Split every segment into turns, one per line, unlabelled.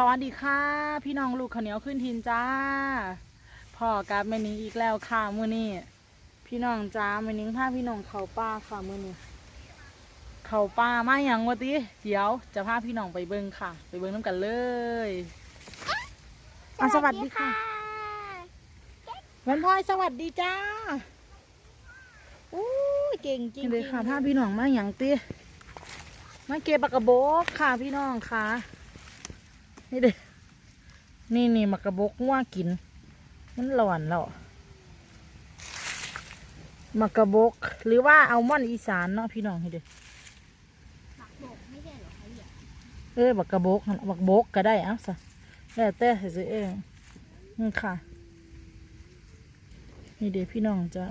สวัสดีค่ะ พี่น้องลูกข้าวเหนียวขึ้นทินจ้าพ่อกับแม่นิงอีกแล้วค่ะมื้อนี้พี่น้องจ้าแม่นิงพาพี่น้องเขาป่าค่ะมื้อนี้เขาป่ามาอย่างวะติเดี๋ยวจะพาพี่น้องไปเบิ่งค่ะ ไปเบิ่งน้ำกันเลยอะสวัสดีค่ะวันพ่อยสวัสดีจ้า
อู้เก่งจริง
นี่เลยค่ะพาพี่น้องมาอย่างติมาเก็บปากกระโบกค่ะพี่น้องค่ะ นี่เด้นี่นี่มักกระบกว่ากิน มันหลอนแล้วมักกระบก หรือว่าเอาม่อนอีสานเนาะพี่น้องให้เด้
มักบกไม่ใช่เหรอคะเอ
อบักกระบกบักบกก็ได้เอ้าซะแล้วแต่สิเองนี่ค่ะ นี่เด้พี่น้องจ้า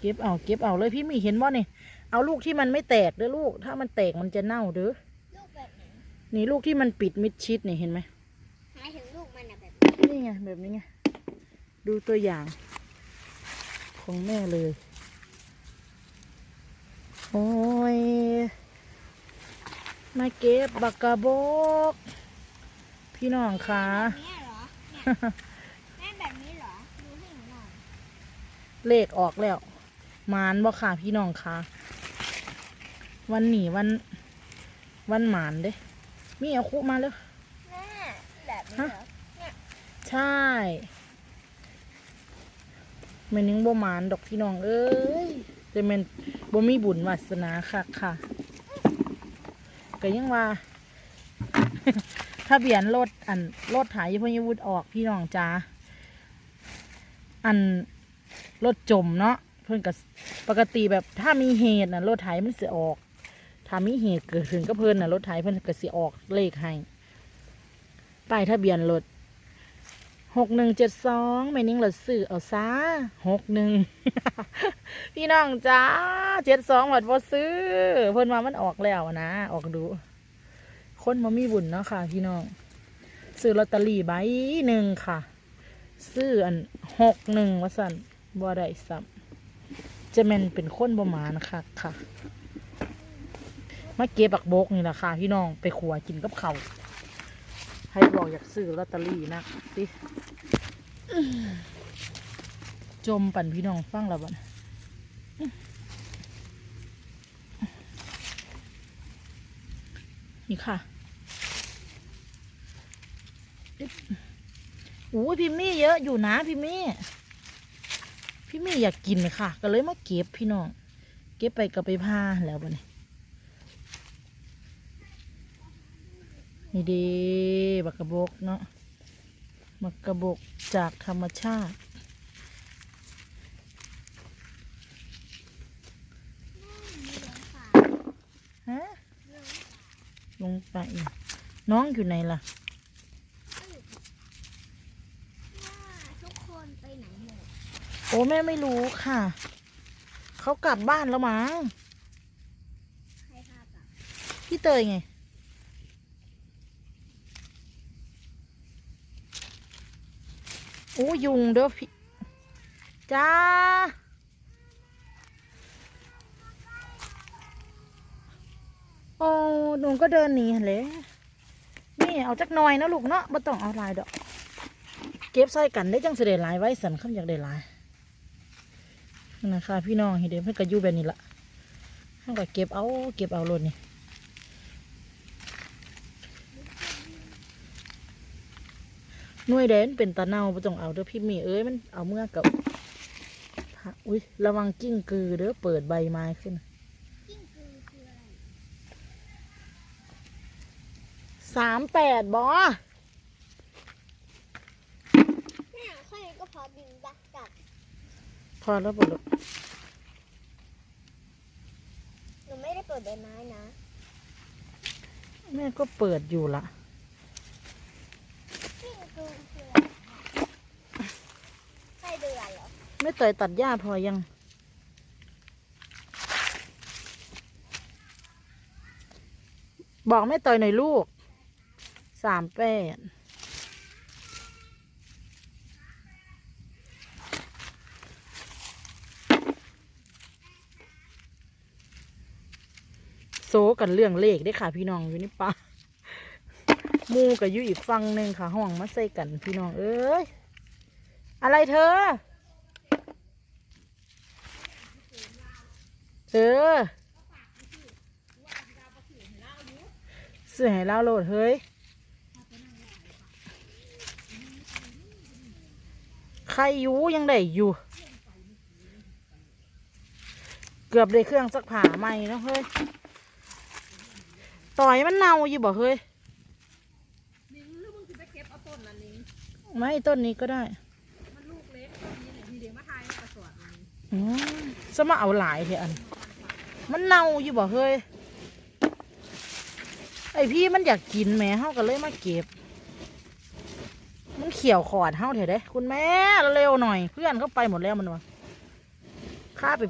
เก็บเอาเก็บเอาเลยพี่มีเห็นบ่นี่เอาลูกที่มันไม่แตกเด้อลูก ถ้ามันแตกมันจะเน่าเด้อ
น
นี่ลูกที่มันปิดมิดชิดนี่เห็นไหม
หมายถึงลูกมันอะแบบ
นี่ไงแบบนี้ไง ดูตัวอย่าง ของแม่เลย โอ้ย มาเก็บบักกะบก พี่น้องคะ
แบบนี้เหรอเนี่ยแม่แบบนี้เหรอ ดูให้หนูหน่อย
เลขออกแล้วหมานบ่ค่ะพี่น้องคะวันหนีวัน วันหมานเด้ มีเอาคุมาเลย
แม่แบบนี้เหรอ
ใช่แม่นึงบ่หมานดอกพี่น้องเอ้ยแต่แม่นบ่มีบุญวาสนาค่ะค่ะก็ยังว่าทะเบียนรถอันรถไถพยวุฒิออกพี่น้องจ้าอันรถจมเนาะเพิ่นก็ปกติแบบถ้ามีเหตุน่ะรถไถมันสิออก ถ้ามีเหตุเกิดขึ้นก็เพิ่นน่ะรถไถเพิ่นก็สิออกเลขให้ป้ายทะเบียนรถหกหนึ่งเจ็ดสองไม่นิ่งหลดสื่อเอาซาหกหนึ่งพี่น้องจ้าเจ็ดสองหมดพอซื้อ เพิ่นมามันออกแล้วนะ ออกดู คนมามีบุญเนาะค่ะ พี่น้องซื้อลอตเตอรี่ใบหนึ่งค่ะ ซื้ออันหกหนึ่งว่าสันบ่ได้ซ้ำจะแม่นเป็นคนบ่มานะคะค่ะ มาเก็บบักโบกนี่แหละค่ะพี่น้องไปขัวกินกับเขาให้บอกอยากซื้อลอตเตอรี่นะสิจมปั่นพี่น้องฟังแล้วบัดนี่ค่ะโอ้พี่มี่เยอะอยู่นะพี่มี่พี่มี่อยากกินค่ะ ก็เลยมาเก็บพี่น้อง เก็บไปก็ไปพาแล้วบัดนี้ นี่เดีบักกระบกเนาะบักกระบกจากธรรมชาติ ฮะ ลงไป น้องอยู่ไหนล่ะ
ว่าทุกคนไปไหนหมด
โอ้แม่ไม่รู้ค่ะ เขากลับบ้านแล้วมั้ง
ใครพากลับ
พี่เตยไง อ้ยุงเด้อพี่จ้าโอ้หนูก็เดินหนีหั่นแหละนี่เอาจักหน่อยนะลูกเนาะบ่ต้องเอาลายดอก เก็บใส่กันได้จังสิได้หลายไว้สันคำอยากได้ลายนั่นนะคะพี่น้องเห็นเด้เพื่อนก็อยู่แบบนี้ละเขาก็เก็บเอาเก็บเอาโลดนี่ หน่วยแดนเป็นตาเน่าบ่ต้องเอาเด้อพี่เมีเอ้ยมันเอาเมื่อกับพะอุ้ยระวังกิ้งกือเด้อเปิดใบไม้ขึ้น
กิ้งกือคืออะไร
สามแปดบอ
แม่แค่นี้ก็พอดึงดักกัด
พอแล้วบลูก
หนูไม่ได้เปิดใบไม้นะ
แม่ก็เปิดอยู่ละ
กิ้งกือคืออะ ไส้เดือนเหรอ
ไม่ต่อยตัดหญ้าพอยัง บอกแม่ต่อยหน่อยลูก สามแปดโซกันเรื่องเลขได้ค่ะพี่น้องอยู่ในป่าห มูกับยูอีกฝั่งหนึ่งค่ะ ห้องมาใส่กันพี่น้องเอ้ยอะไรเธอเออเสือให้เล่าโหลดเฮ้ยใครอยู่ยังได้อยู่ เกือบได้เครื่องซักผ้าใหม่เนาะเฮ้ยต่อยมันเน่าอยู่บ่เฮ้ย
นิ้งหรือมึงสิไปเก็บเอาต้นน่ะนิ้ง
ไม่ต้นนี้ก็ได้
มันลูกเล็กต้นนี้เนี่ยทีเดียวมาทายให้กระสวดมัน
อืมสมาเอาหลายเถอะอัน มันเน่าอยู่บ่เฮ้ยไอพี่มันอยากกินแหม่เฮาก็เลยมาเก็บ มันเขียวขอดเฮาเถอะเด้คุณแม่เร็วๆหน่อย เพื่อนเขาไปหมดแล้วมันวะข้าไป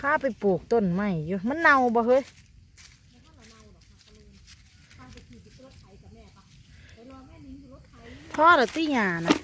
ข้าไปปลูกต้นไม้อยู่มันเน่าบ่เฮ้ย พ่อละตี้หยานะ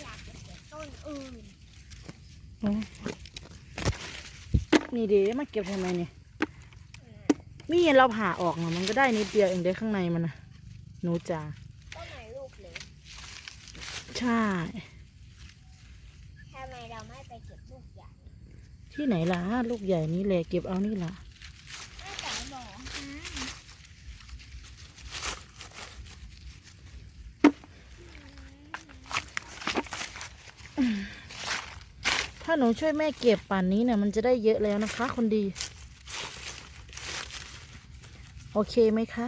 อยากจะเก็บต้นอื่น
นี่เดี๋ยวมาเก็บทำไมเนี่ย มีเราผ่าออกนะมันก็ได้นิดเดียวเองได้ข้างในมันนะหนูจ๋า
ต้นไหนลูกเล็ก
ใช่
ทำไมเราไม่ไปเก็บลูกใหญ่
ที่ไหนล่ะลูกใหญ่นี้แหละเก็บเอานี่ล่ะ
แม่จ๋าบอก
ถ้าหนูช่วยแม่เก็บป่านนี้เนี่ยมันจะได้เยอะแล้วนะคะ คนดี อเคไหมคะ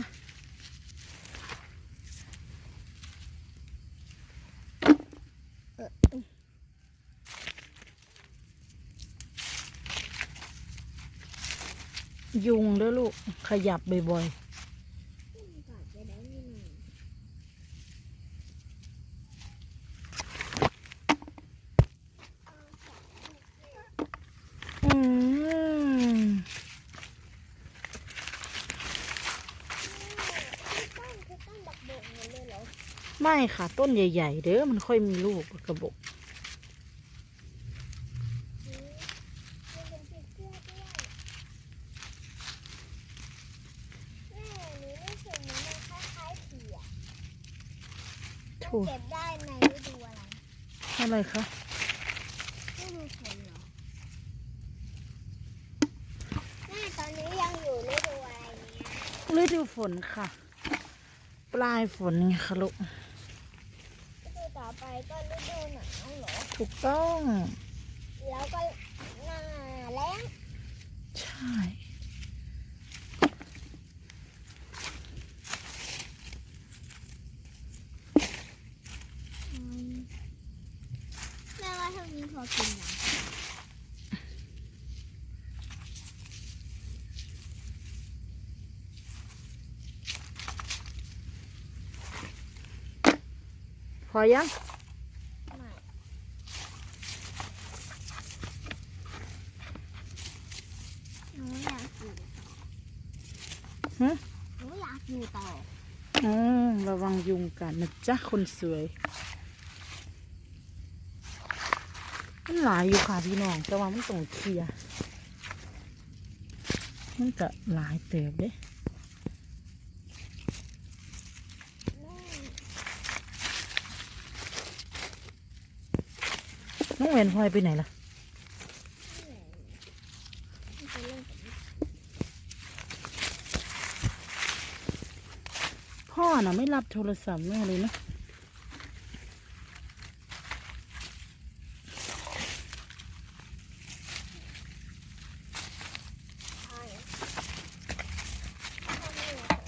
ยุงด้วยลูกขยับบ่อย
ๆอนจะได้ไม่เหนื่อย
ๆ อืม
ต้นคือต้นบักบกหมดเลยเหรอ
ไม่ค่ะ ต้นใหญ่ ๆ เด้อมันค่อยมีลูกกระบอก
อืมมันเป็นสีเสื้อด้วยแม่หนูรู้สึกเหมือนมันคล้ายๆเขียดมัน
ถูก
เก็บได้ในฤดูอะไร
อะไรคะ
ฤดูฝนเหรอแม่ตอนนี้ยังอยู่ฤดูอะไรเนี่ย
ฤดูฝนค่ะ ปลายฝนไงคะลูก
ฤดูต่อ ไปก็ฤดูหนาวเหรอ
ถูกต้อง
แล้วก็หน้าแล้ง
ใช่
แม่ว่าเท่านี้พอกินยัง
พอยัง
ไม่หนูอยากอยู่ต่อ
หึ
หนูอยากอยู่ต่อ
อืมระวังยุงกันนะจ๊ะคนสวยมันหลายอยู่ค่ะพี่น้อง แต่ว่ามันต้องเคลียร์มันก็หลายเติบเด้
แม่
น้องเวนพลอยไปไหนล่ะพ่อน่ะไม่รับโทรศัพท์แม่เลยนะ
ชายพ่อไม่อยาก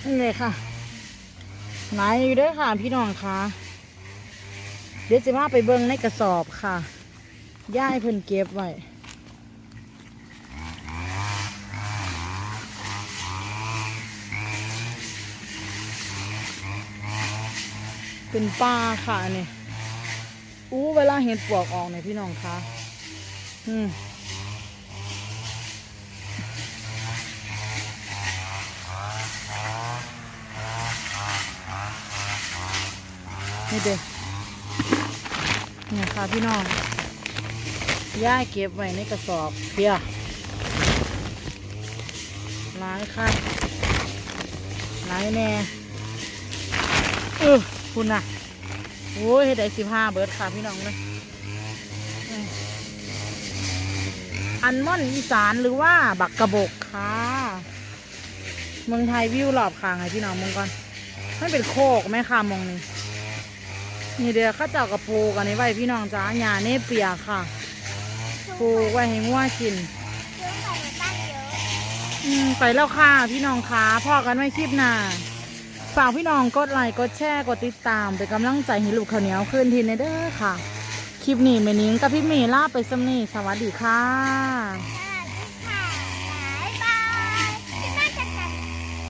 อ นี่เลยค่ะหลายอยู่ด้วยค่ะพี่น้องค่ะ เดี๋ยวจะมาไปเบิ้งในกระสอบค่ะ ย่ายเพิ่นเก็บไว้เป็นปลาค่ะนี่อู้เวลาเห็ดปวกออกเนี่ยพี่น้องคะอืม นี่เด็กนี่ค่ะพี่น้องย่าเก็บไว้ในกระสอบเพียร้ายค่ะร้ายแน่เออคุณน่ะโอ้ยเฮ็ดได้สิบห้าเบิร์ดค่ะพี่น้องเลยอืมอันม่อนอีสานหรือว่าบักกระบกค่ะ เมืองไทยวิวรอบข้างให้พี่น้องมองก่อนมันเป็นโคกไหมค่ะมองนี่ นี่เดี๋ยวข้าเจ้ากระปูกันนี่ไว้พี่น้องจ้าหญ้าเนเปียค่ะปูไว้ให้งัวกิน
อืม
ไปแล้วค่ะพี่น้องคะพ่อกันไว้คลิปหน้าฝากพี่น้องกดไลค์กดแชร์กดติดตามเป็นกำลังใจให้ลูกข้าวเหนียวขึ้นทีนเด้อค่ะ คลิปนี้แม่นิ้งกับพี่เมย์ลาไปสำนีสวัสดีค่ะ